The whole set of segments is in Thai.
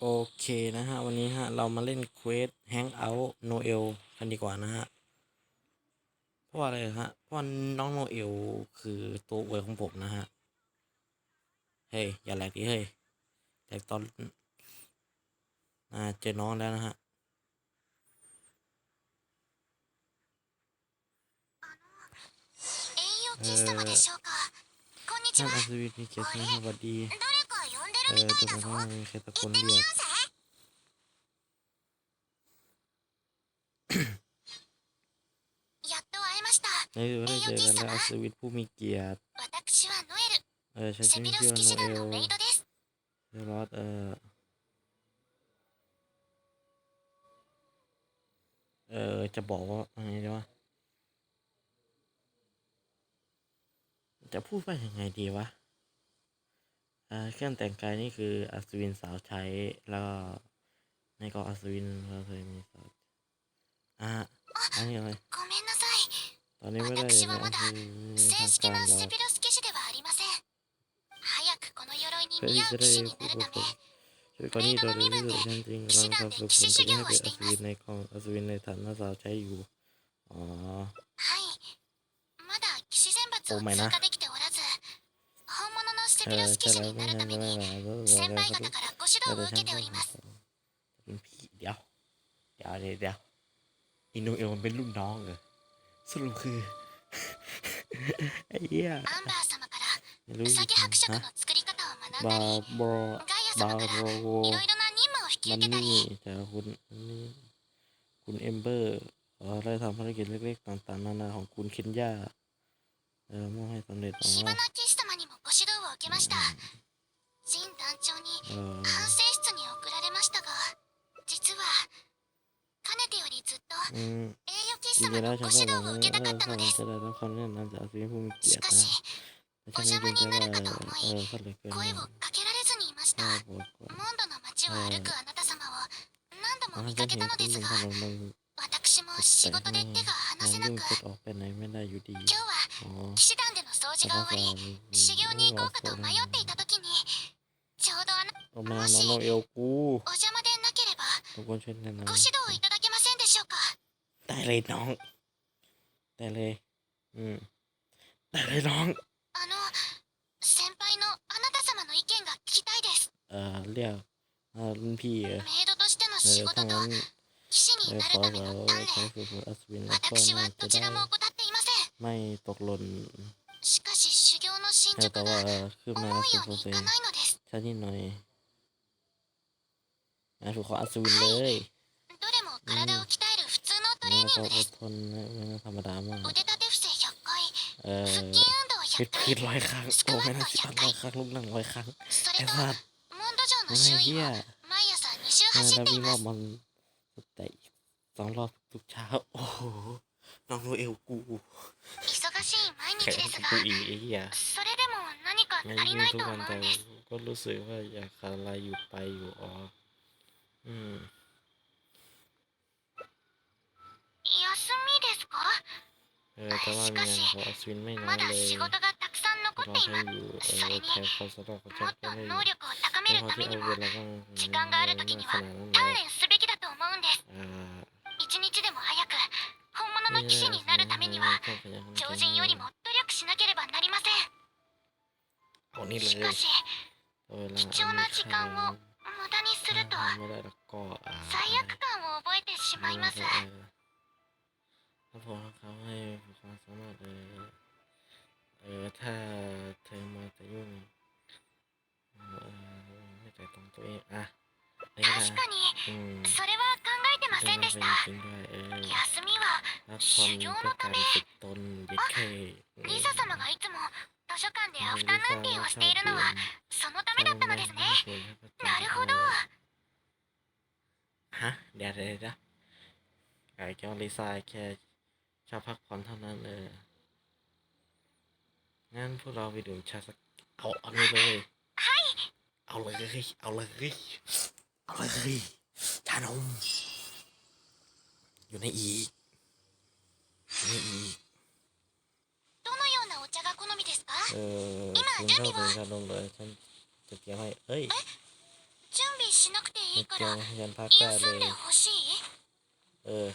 โอเคนะฮะ วันนี้ฮะ เรามาเล่นเควสแฮงเอาท์โนเอลกันดีกว่านะฮะ เพราะอะไรฮะ เพราะน้องโนเอลคือตัวอวยของผมนะฮะ เฮ้ย อย่าแหลกดิเฮ้ยแหลตอนอ่าเจอน้องแล้วนะฮะเออท่านอัศวินมีเกียรติสวัสดี 誰か呼んで เอ る อ みた ดู いだ เหมือน ぞ ว่ามีใครตะโก 行 น ってみ เรี よ ยก うぜやっと会えました ในที่ไม่ได้เจอกันแล้วอัศวินผู้มีเกียรติ 私はノエ เออฉั ル น セ ชื่อ ピロ ชื่อ ス騎 ว่า 士 โน 団 เอล のメイドです เซรอสเออ เออ จะบอกว่าไงดีวะ จะพูดว่ายังไงดีวะอ่า เครื่องแต่งกายนี่คืออัศวินสาวใช้แล้วในกองอัศวินเราเคยมีสาวอะอันนี้อะไรตอนนี้ไม่ได้ลยนะคือทำการรอเที่จะได้ผู้ปกรองช่วยกรณีตัวเรื่องที่สุดจริงๆเราทำสุขผมจะให้เป็นอัศวินในกองอัศวินในฐานะสาวใช้อยู่อ๋อโอ้ไม่นะ 物のセ เอ ピロ อ ス騎 ใช่ 士 แล้ว に ไม่ なる งั้ た น め ก็ไม่ に มาแล้ว 先 เรา 輩 ก็ 方からご指導 เดี๋ を受けております เป็นพี่เดี๋ยว เดี๋ยวเดี๋ยวเดี๋ยวอินูเอลมันเป็นรุ่นน้องเหรอสรุปคือ ไอ้เหี้ย アンバー様から ไม่รู้ ウ จ サ ริ ギ ง 伯爵 ๆฮะ の作り方を学ん บา だり โบร ガイア บา 様から โร いろいろな任務を引き มัน 受けた นี่ り แต่คุณอันนี้คุณเอมเบอร์เออได้ทำภารกิจเล็กๆต่างๆนานาของคุณเคนยาเออมอบให้สำเร็จอ๋อ 火花騎 けました。新団長に反省室に送られましたが実はかねてよりずっと栄誉騎士様のご指導を受けたかったのです。しかしお邪魔になるかと思い声をかけられずにいました。モンドの街を歩くあなた様を何度も見かけたのですが私も仕事で手が離せなく。今日は騎士団での掃除 แต่ が ว่า 終わり修行に行こうかと迷っていた時にちょうどあの โอ้แม่น้องโนเอลกู お邪魔でなければ ทุกคนช่วยแนะนำ ご指導いただけませんでしょうか ได้เลยน้องได้เลย อืมได้เลยน้อง あの先輩のあなた様の意見が聞きたいです เอ่อเรียกเอ่อรุ่นพี่เออ メイドとしての เอ 仕 อ 事 ถ้า と งั้น 騎士 เอ に อ な ข る อ ため เรา の鍛 ใช้ 錬 ฝึกฝนอัศวินแล้วก็ 私は น่า ど จะ ち ได้ らも怠っていません ไม่ตกหล่น しかし修行の進 เออ 捗 แต่ が ว่าเออคืบห 思 น้า う สิ よ บ う เปอ に ร์ い เซ็น か ต์ ないのです ช้านิดหน่อยนะฝึกขออัศวินเลย どれも体を鍛える普通のトレ แล้ว ーニ ก็ ング อ で ด す ทนนะไม่น่าธรรมดามาก 腕立て伏せ100回 เออ 腹筋運動 พิด 100 พิด 回 ร้อยครั้งโอ้ไม่น่าสิบร้อยครั้งลูกหนังร้อยครั้ง そ ไอ้ れと สัตว์ モンド城の ไอ้ 周囲 เหี้ย を毎朝2周 เออ 走 แล้ว ってい พี่ ま ว่า す มันแต่อีกสองรอบทุกเช้า โอ้โห น้องโนเอลกู 忙しい毎 แ ข็ง 日ですが กูอีกไอ้เหี้ย それでも何か งาน 足り ยุ่ ない ทุก と วัน 思 แต่ うんです ก็รู้สึกว่าอยากขาดอะไรอยู่ไปอยู่อ๋ออืม 休みですか เออแต่ว่ามีงานของอัศวินไม่น้อ ま ย だ เลย 仕事がたくさん残 ร っ อ てい ฉั ま น す อยู่เอ そ อ れに แทนความสำหรับของฉั も น っと ก็ไม่ 能力を高め ไม่ る พอ ため ที่ に เอา も เวลาว่าง 時間がある時には ขนาดนั้น 鍛 เลย 錬すべきだと思うんです อ่า 一日でも早く本物の騎士になるためには超人よりも努力 しなければなりませ เอานี่ ん เล し ย かし เอาเวลา 貴重な時間を無駄にすると ไม่ได้แล้วก็อ่า 罪悪感を覚えてしまいます ถ้าพอเขาให้ความสามารถเออเออถ้าเธอมาแต่ยุ่งเออไม่แต่ต้องตัวเองอ่ะนี่ก็ 確 ได้ かに อืม それは考えてませんでし เป็น た จ ริงด้วยเออ 休みは พักผ่อนเพื่อการฝึกตนเย็ดเค リサ様がいつも図書館でアフタヌーンティーをしているのはそのためだったのですねなるほど ฮะเดี๋ยวเดี๋ยวเดี๋ยวไอ้แก้วลิซ่าแค่ชอบพักผ่อนเท่านั้นเลยงั้นพวกเราไปดื่มชาสักเอาเอาเลยเลยเอาเลยเอาเลยเอาเลยชานมอยู่ในอีกอยู่ในอีก どのようなお茶が好みですか เออคุณชอบดื่มชานมเลยฉันจะเตรียมให้เอ้ย 準備し しなくてい ไม่ いか เกี่ยว ら ยันพักได้ 休 เล ん ย でほしい เออ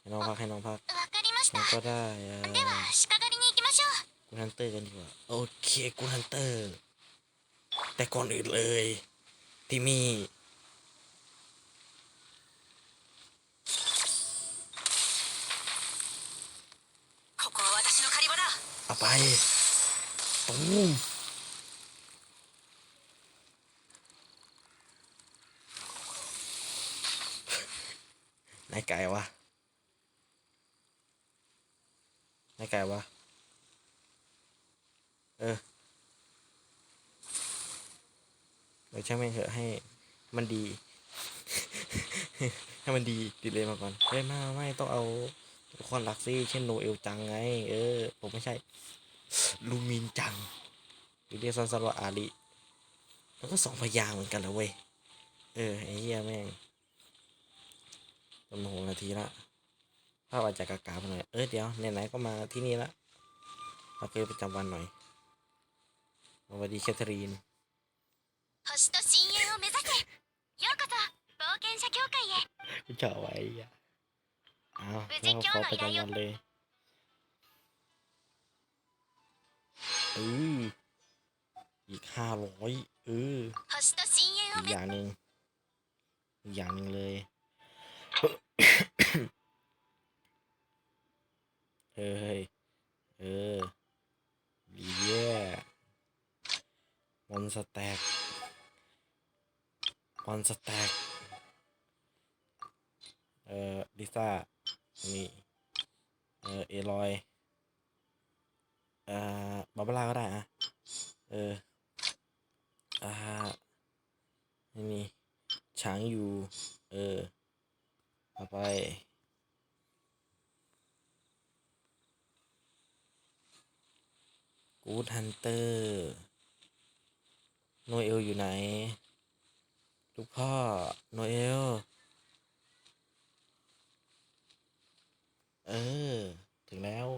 ให้น้องพักให้น้องพัก わかりまし มั た นก็ได้เออ では鹿狩りに行きましょう กูฮันเตอร์กันดีกว่า โอเคกูฮันเตอร์ แต่ก่อนอื่นเลย ที่มี ไปตูมนายไก่วะนายไก่วะ เออเดี๋ยวช่างแม่งเถอะให้มันดี ให้มันดี ดีเลยมาก่อนเฮ้ยไม่ไม่ต้องเอา ทุกคนรักซี่เช่นโนเอลจังไง เออ ผมไม่ใช่ ลูมินจังหรือเดียกสั้นๆว่าอาริแล้วก็สองพยางเหมือนกันนะเว้ย เออ ไอ้เหี้ยแม่งจนหกนาทีละภาพอาจจะกากาหน่อย เออเดี๋ยวไหนๆก็มาที่นี่ละมาเพื่อประจำวันหน่อยสวัสดีแคทเธอรีนผู้อบไว้ อ้าวงั้นผขอไปทำงานเลยเอออีกห้าร้อยเอออีกอย่างหนึ่งอีกอย่างหนึ่งเลย เฮ้ย เออดีเย่วันสแต็กวันสแต็กเออดิซ่า นี่เออเอลอยอ่อบาบาร่าก็ได้อะเอออ่านี่นี่ช้างอยู่ เออต่อไปกูดฮันเตอร์โนเอลอยู่ไหน ลูกพ่อ โนเอล เออ ถึงแล้ว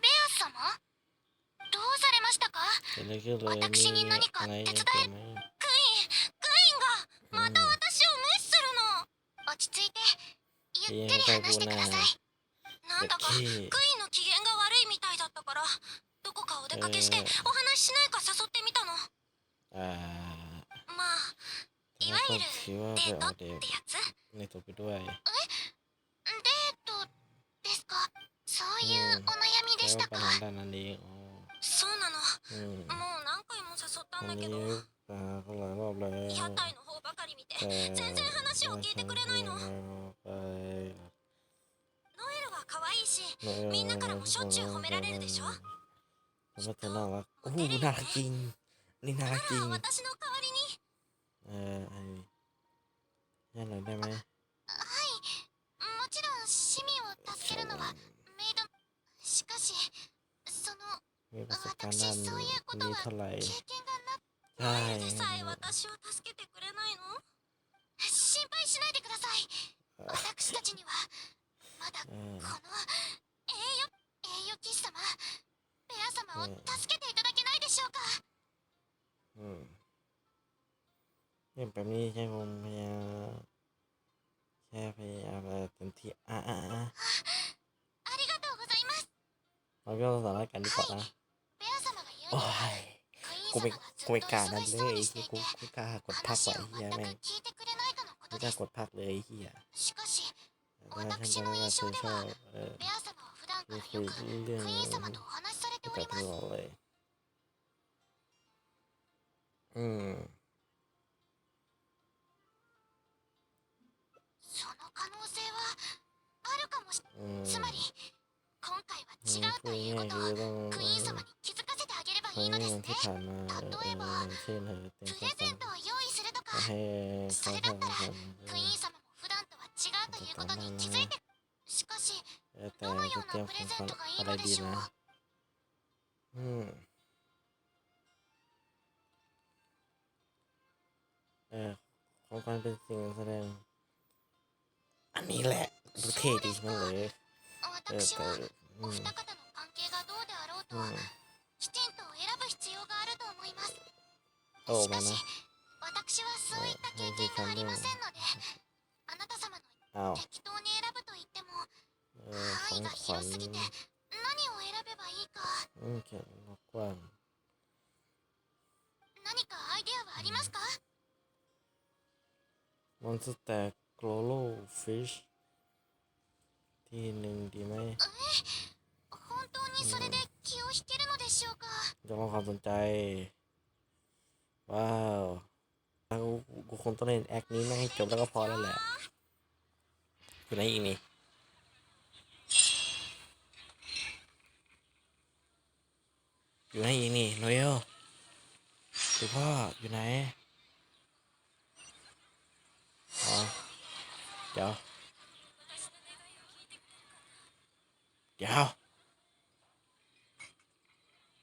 ベア様どうされましたか เกิดอะไรขึ้นเลย 私に มี 何か อะไร 手 ใน 伝 ตัว え ไหม クイーンクイーンがまた私を無視するの落ち着いてゆっくり話してくださいなんだかクイーンの機嫌が悪いみたいだったからどこかお出かけしてえーお話 婚しないか誘ってみたの。まあいわゆるデートってやつ？デートえ？デートですか？そういうお悩みでしたか、そうなの、もう何回も誘ったんだけど。屋台の方ばかり見て全然話を聞いてくれないの。ノエルは可愛いしみん。なからもしょっちゅう褒められるでしょ แล้วก็เธอน่ารักโอ้หน่ารักจริง นี่น่ารักจริง เอ่อไอ้นี่หน่อยได้ไหมมีประสบการณ์ด้านนี้เท่าไหร่ใช่ แบบนี้ใช่ผมพยายามแค่พยายามเต็มที่อะอะอะเราก็สามารถกันดีกว่านะโอ้ยกูไม่กูไม่กล้านั่นเลยไอ้ที่กูกูกล้ากดพักไว้เฮียแม่งไม่กล้ากดพักเลยเฮียแต่ฉันจะไม่มาซื้อชอบเออไม่คุยเรื่องกับเธอเลยอืม るかもし อืม つまり今回は อื 違 ม う พู と ด いう ง่า こ ย と ๆคือต้องをクイーン様に気づかせてあげれば ครั้ い ง いのですね ที่ผ่านมาเออเอออย่างเช่นเธอเต็ม プ ใจ レ ฟั ゼ ง ントを用意するとか ก็ให้เขาทำกัน クイーン様も普段とは違うということに気づいてしかし เออแต่จะเตรียมของขวัญอะไรดีนะ อืม เออของขวัญเป็นสิ่งแสดง อันนี้แหละ 武家的なのね。私はお二方の関係がどうであろうとは、きちんと選ぶ必要があると思います。しかし、私はそういった経験がありませんので、あなた様の適当に選ぶと言っても、範囲が広すぎて、何を選べばいいか。何かアイデアはありますか？Monster Glowfish ทีหนึ่งดีไหมจะมองความสนใจ ว้าวแล้วกูคงต้องเล่นแอคนี้ไม่ให้จบแล้วก็พอแล้วแหละอยู่ไหนอีกนี่อยู่ไหนอีกนี่โนเอลดูพ่ออยู่ไหนอ๋อเดี๋ยว เดี๋ยว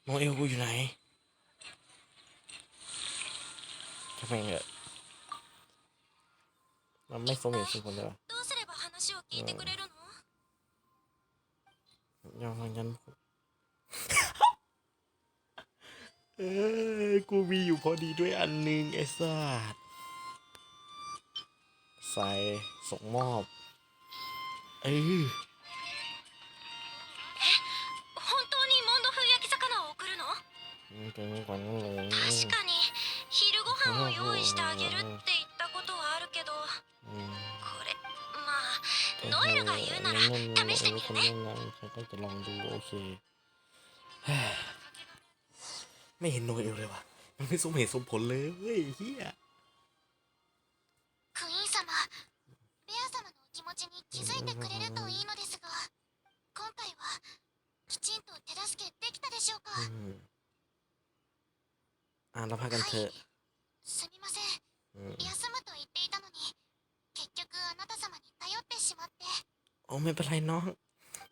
โนเอลกูอยู่ไหนทำไมเนอะมันไม่สมเหตุสมผลเลยยอมฟังฉันเออกูมีอยู่พอดีด้วยอันหนึ่งไอ้สัสใส่ส่งมอบ เอ้ย 確かに昼ご飯を用意してあげるって言ったことはあるけど อืม これまあノエルが言うなら試してみるね นะฉันก็จะลองดูโอเค ไม่เห็นโนเอลเลยว่ะ มันไม่สมเหตุสมผลเลยเว้ยเฮีย クイーン様ベア様のお気持ちに気づいてくれるといいのですが今回はきちんと手助けできたでしょうか อืมอ่ะเราพากันเถอะ すみません อืม 休むと言っていたのに結局あなた様に頼ってしまって โอ้ไม่เป็นไรน้อง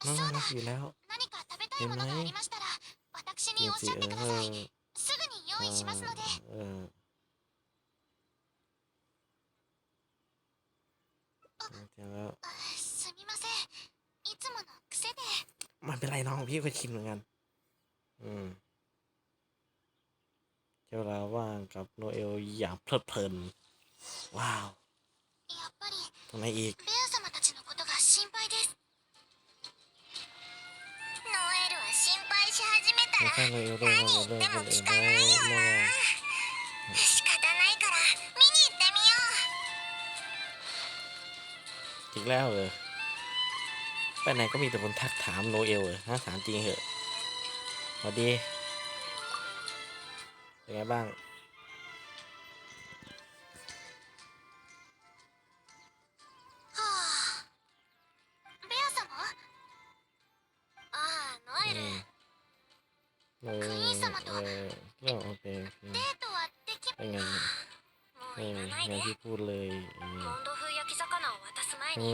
น้อง そう น่า だ รักอยู่แล้ว 何か食べたいものがありましたら私 จริ に ง おっ สิ しゃってくだ เอ さ อย すぐに用意しますので เออเดี๋ยวแล้ว あすみませんいつもの癖で ไม่เป็นไรน้องพี่ก็ชินเหมือนกัน อืม เวลาว่างกับโนเอลอย่างเพลิดเพลิน ว้าวตรงไหนอีกไม่ใช่โนเอลด้วยนะเรื่องคนอื่นด้วยนะอีกแล้วเหรอไปไหนก็มีแต่คนทักถามโนเอลเหรอฮะถามจริงเหรอสวัสดี เป็นไงบ้าง โอเคก็โอเคไม่ไม่ที่พูดเลย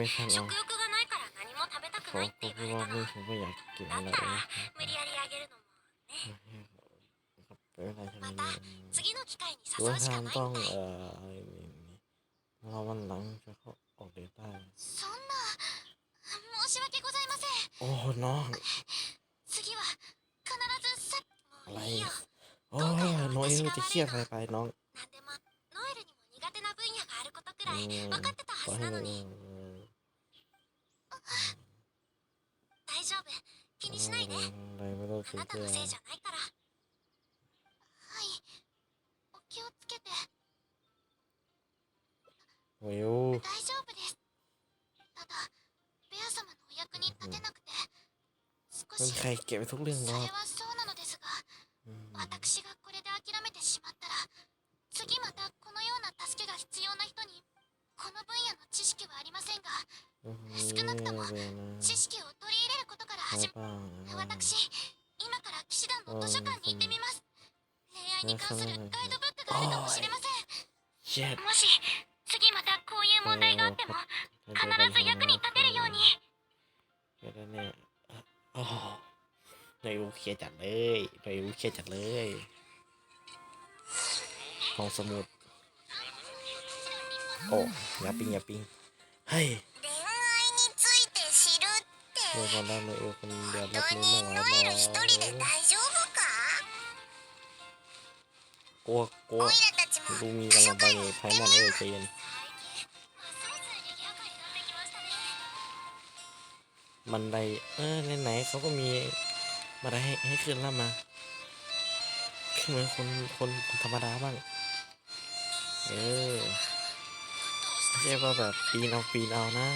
ม่ใช่หรอเขาว่าไม่ฉันก็อยากกินแล้ว ま ไม่ た รู้ 次の機会に หรือ 誘 ว่า うし ทา か ง ない ต้อง みたい เอ่ออะไรนี่เราวันหลังจะเข้าออกเดทได้ そんな申し訳ございません โอ้น้อง 次は必ずさもういいよ โอ้ยน้องเอลจะเครียดอะไรไปน้อง なんでもノエルにも苦手な分野があることくらい อืม 分かってた ขอ はず ให้ な เอ のに อ 大丈夫気にしないで อะไรไม่ต้อง あ เสีย なた ใจ のせいじゃないから つけて โอ้ย 大丈夫ですただベア様のお役に立てなくて少 ไม่มี し ใครเก็บไปทุกเรื่อง そ หร れ อก เครียดจัดเลยห้องสมุด โอ้อย่าปิงอย่าปิงเฮ้ยเออคนเราเออคนเดียวรับรู้ไม่ไหวกลัวกลัวดูมีกำลังไปไพ่หมดเออเยนบันไดเออไหนๆเขาก็มีมาได้ให้ขึ้นแล้วมา เหมือนคนคนธรรมดาบ้าง เออไม่ใช่ว่าแบบปีนเอาปีนเอานะ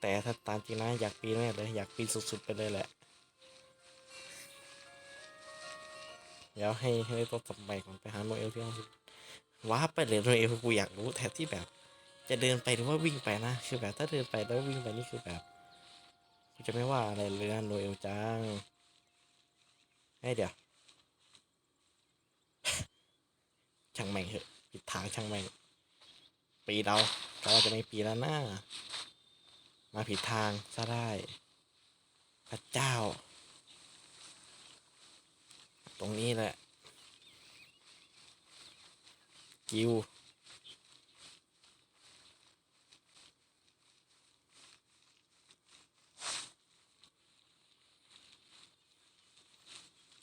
แต่ถ้าตามจริงนะอยากปีนแน่เลย อยากปีนสุดๆไปเลยแหละ เดี๋ยวให้ให้ตัวต่อไปก่อนไปหาโนเอลที่ห้องว้าไปเลยโนเอลกูอยากรู้แทนที่แบบ จะเดินไปหรือว่าวิ่งไปนะคือแบบถ้าเดินไปแล้ววิ่งไปนี่คือแบบกูจะไม่ว่าอะไรเลยนะโนเอลจัง เดี๋ยว ช่างแม่งเหอะปิดทางช่างแม่ง ปีเราเราจะไม่ปีแล้วนะมาผิดทางซะได้ พระเจ้า ตรงนี้แหละ กิว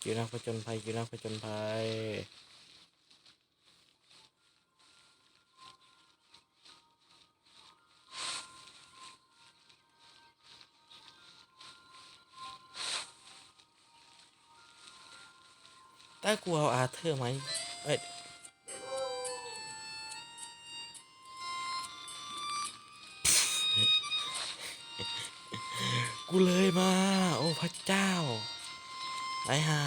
กิวนักผจญภัยกิวนักผจญภัยถ้ากูเอาอาเธอร์ไหมเอ้ยกูเลยมา โอ้พระเจ้า ไอ้ห่า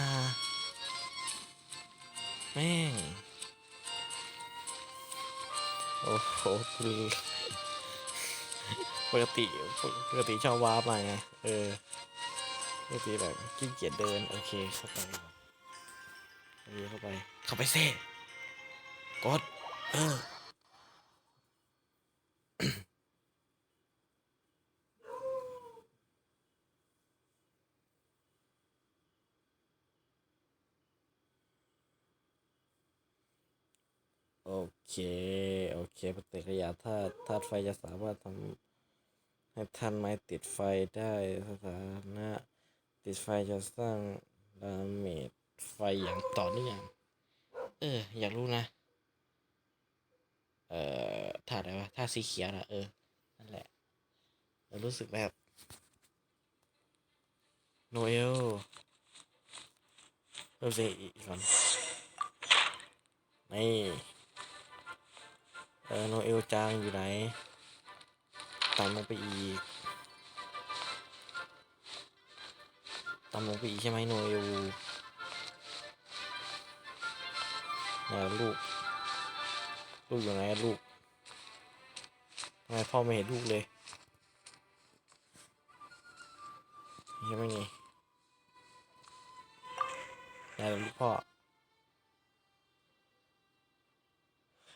แม่ง โอ้โหกูปกติปกติชอบวาร์ปมาไง เออปกติแบบขี้เกียจเดิน โอเคเข้าไปโอเคเข้าไป เข้าไปเซ่กด เออ โอเค โอเคปฏิกิริยาธาตุธาตุไฟจะสามารถทำให้ท่านไม้ติดไฟได้สถานะ ติดไฟจะสร้างดาเมจไฟอย่างต่อเนื่องเออ อยากรู้นะ เอ่อธาตุอะไรวะธาตุสีเขียวนะเออ นั่นแหละเรารู้สึกแบบ โนเอลเริ่มเสียอีกก่อนนี่ เออโนเอลจางอยู่ไหนต่ำลงไปอีกต่ำลงไปอีกใช่ไหมโนเอลน่ะลูก ลูกอยู่ไหนลูกทำไมพ่อไม่เห็นลูกเลยใช่ไหมนี่ไหนล่ะลูกพ่อ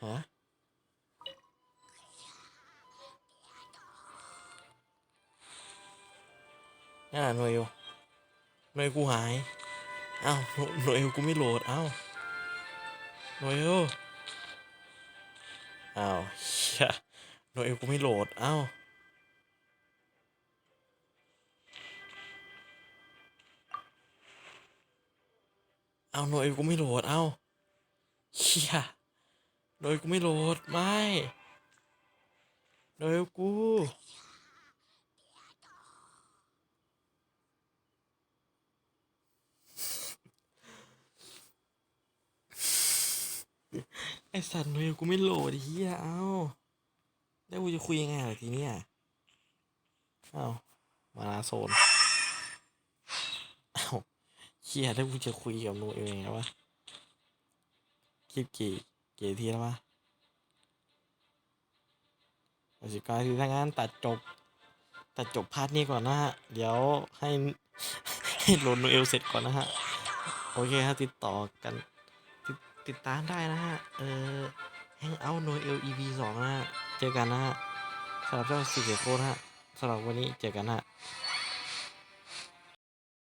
ฮะ นั่นน่ะหน่วยอยู่หน่วยกูหายเอ้าหน่วยหน่วยกูไม่โหลดเอ้าหน่วยอ้าวเชี่ยหน่วยกูไม่โหลดเอ้าเอาหน่วยกูไม่โหลดเอ้าเชี่ยหน่วยกูไม่โหลดไม่หน่วยกู ไอสัตว์หน่วยกูไม่โหลดไอ้เฮียเอ้าแล้วกูจะคุยยังไงล่ะทีเนี้ยเอ้ามาลาโซนเอ้าเฮียแล้วกูจะคุยกับโนเอลยังไงวะคลิปกี่กี่ทีแล้ววะสิบเก้าทีถ้างั้นตัดจบ ตัดจบพาร์ทนี้ก่อนนะฮะ เดี๋ยวให้ให้โหลดโนเอลเสร็จก่อนนะฮะ โอเคครับติดต่อกัน ติดตามได้นะฮะ เออ Hangout Noel EP สองนะฮะ เจอกันนะฮะสำหรับเจ้าสิเกโคนะฮะสำหรับวันนี้เจอกันนะฮะ